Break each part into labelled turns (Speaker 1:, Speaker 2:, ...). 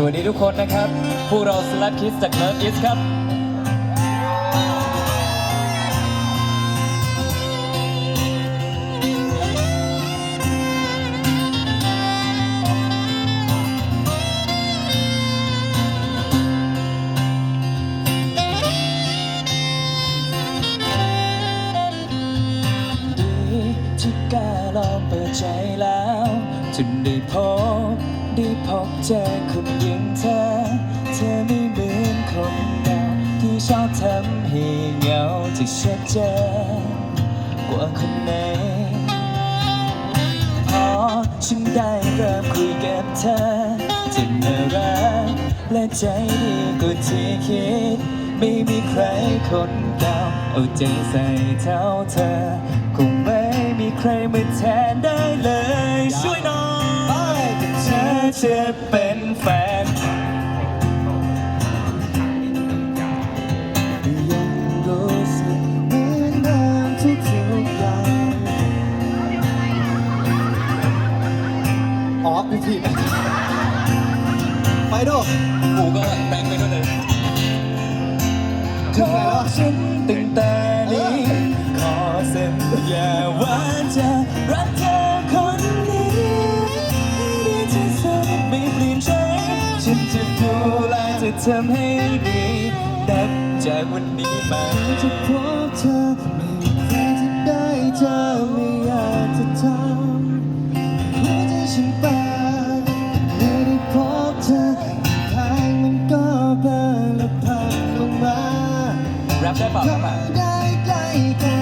Speaker 1: สวัสดีทุกคนนะครับ พวกเราสลัดคิสจากเลิฟอิสครับที่กล้าลองเปิดใจแล้วจนได้พบได้พบเจอคนอ ชอบทำให้เหงาที่ชัดเจนกว่าคนไหนพอฉันได้เริ่มคุยกับเธอจะน่ารักและใจดีกว่าที่คิด ไม่มีใครคนเก่าเอาใจใส่เท่าเธอ คงไม่มีใครมาแทนได้เลย ช่วยหน่อยเธอจะเป็นแฟน
Speaker 2: กูผิดไปดู
Speaker 1: กูก็แบ่งไปด้วยเลย
Speaker 2: ถึงไหนแล้ว
Speaker 1: ฉันตั้งแต่นี้ ขอสัญญาว่าจะรักเธอคนนี้ให้ดีที่สุดไม่เปลี่ยนใจฉันจะดูแลจะทำให้ดีนับจากวันนี้ไป
Speaker 2: จะพบเธอ ล่า
Speaker 1: ครับอะ
Speaker 2: ได้ใกล้กัน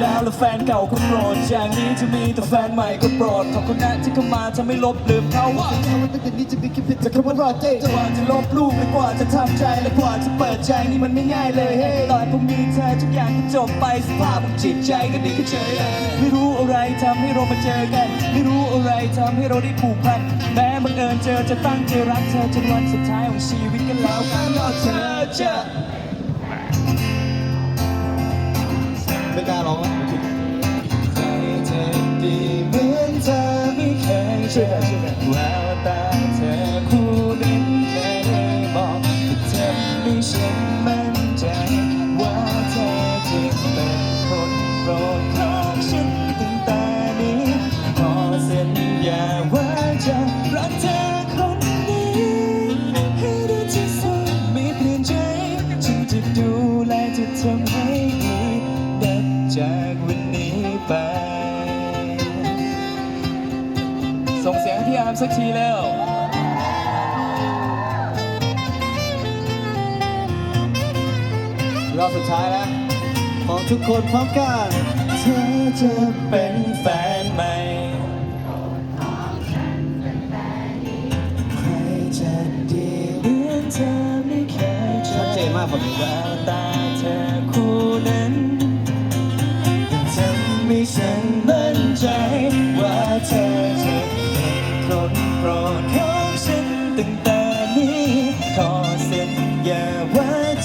Speaker 1: แล้วแล้วแฟนเก่าก็โปรดจากนี้จะมีแต่แฟนใหม่ก็โปรดขอบคุณนะที่เข้ามาจะไม่ลบลืมเขาว่า
Speaker 2: ถ้าวันตั้งแต่นี้จะมีแค่เพียงแต่คำว่ารอเจ
Speaker 1: กว่าจะลบลูกและกว่าจะทำใจและกว่าจะเปิดใจนี่มันไม่ง่ายเลยเฮ้ตอนผมมีเธอทุกอย่างก็จบไปสภาพของจิตใจก็ดีขึ้นเฉยไม่รู้อะไรทำให้เรามาเจอกัน ไม่รู้อะไรทำให้เราได้ผูกพันแม้บังเอิญเจอจะตั้งใจรักเธอจนวันสุดท้ายของชีวิตกันแล้วกันว่าเธอจะ
Speaker 2: แว
Speaker 1: วตาเธอคู่นั้นเคยได้บอกแต่เธอไม่ฉันมั่นใจ ว่าเธอจะเป็นคนโปรดของฉันตั้งแต่นี้ขอสัญญาว่าจะรักเธอคนนี้ ให้ไดีที่สุดไม่เปลี่ยนใจ ฉันจะดูแลจะทำให้ดีนับจ ส่งเสียงให้พี่อาร์มสักทีแล้ว
Speaker 2: รอบสุดท้ายแล้ว ของทุกคนพร้อมกัน
Speaker 1: เธอจะเป็นแฟนใหม่ใครจะดีเหมือนเธอไม่เคยเจอ
Speaker 2: ชัดเจนมากผม
Speaker 1: แววตาเธอคู่นั้นทำให้ฉันมั่นใจว่าเธอ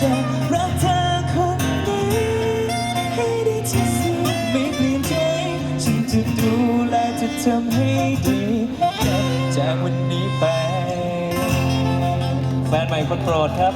Speaker 1: จะรักเธอคนนี้ ให้ได้ที่สุดไม่เปลี่ยนใจฉันจะดูแลจะทำให้ดีจากวันนี้ไป แฟนใหม่คนโปรดครับ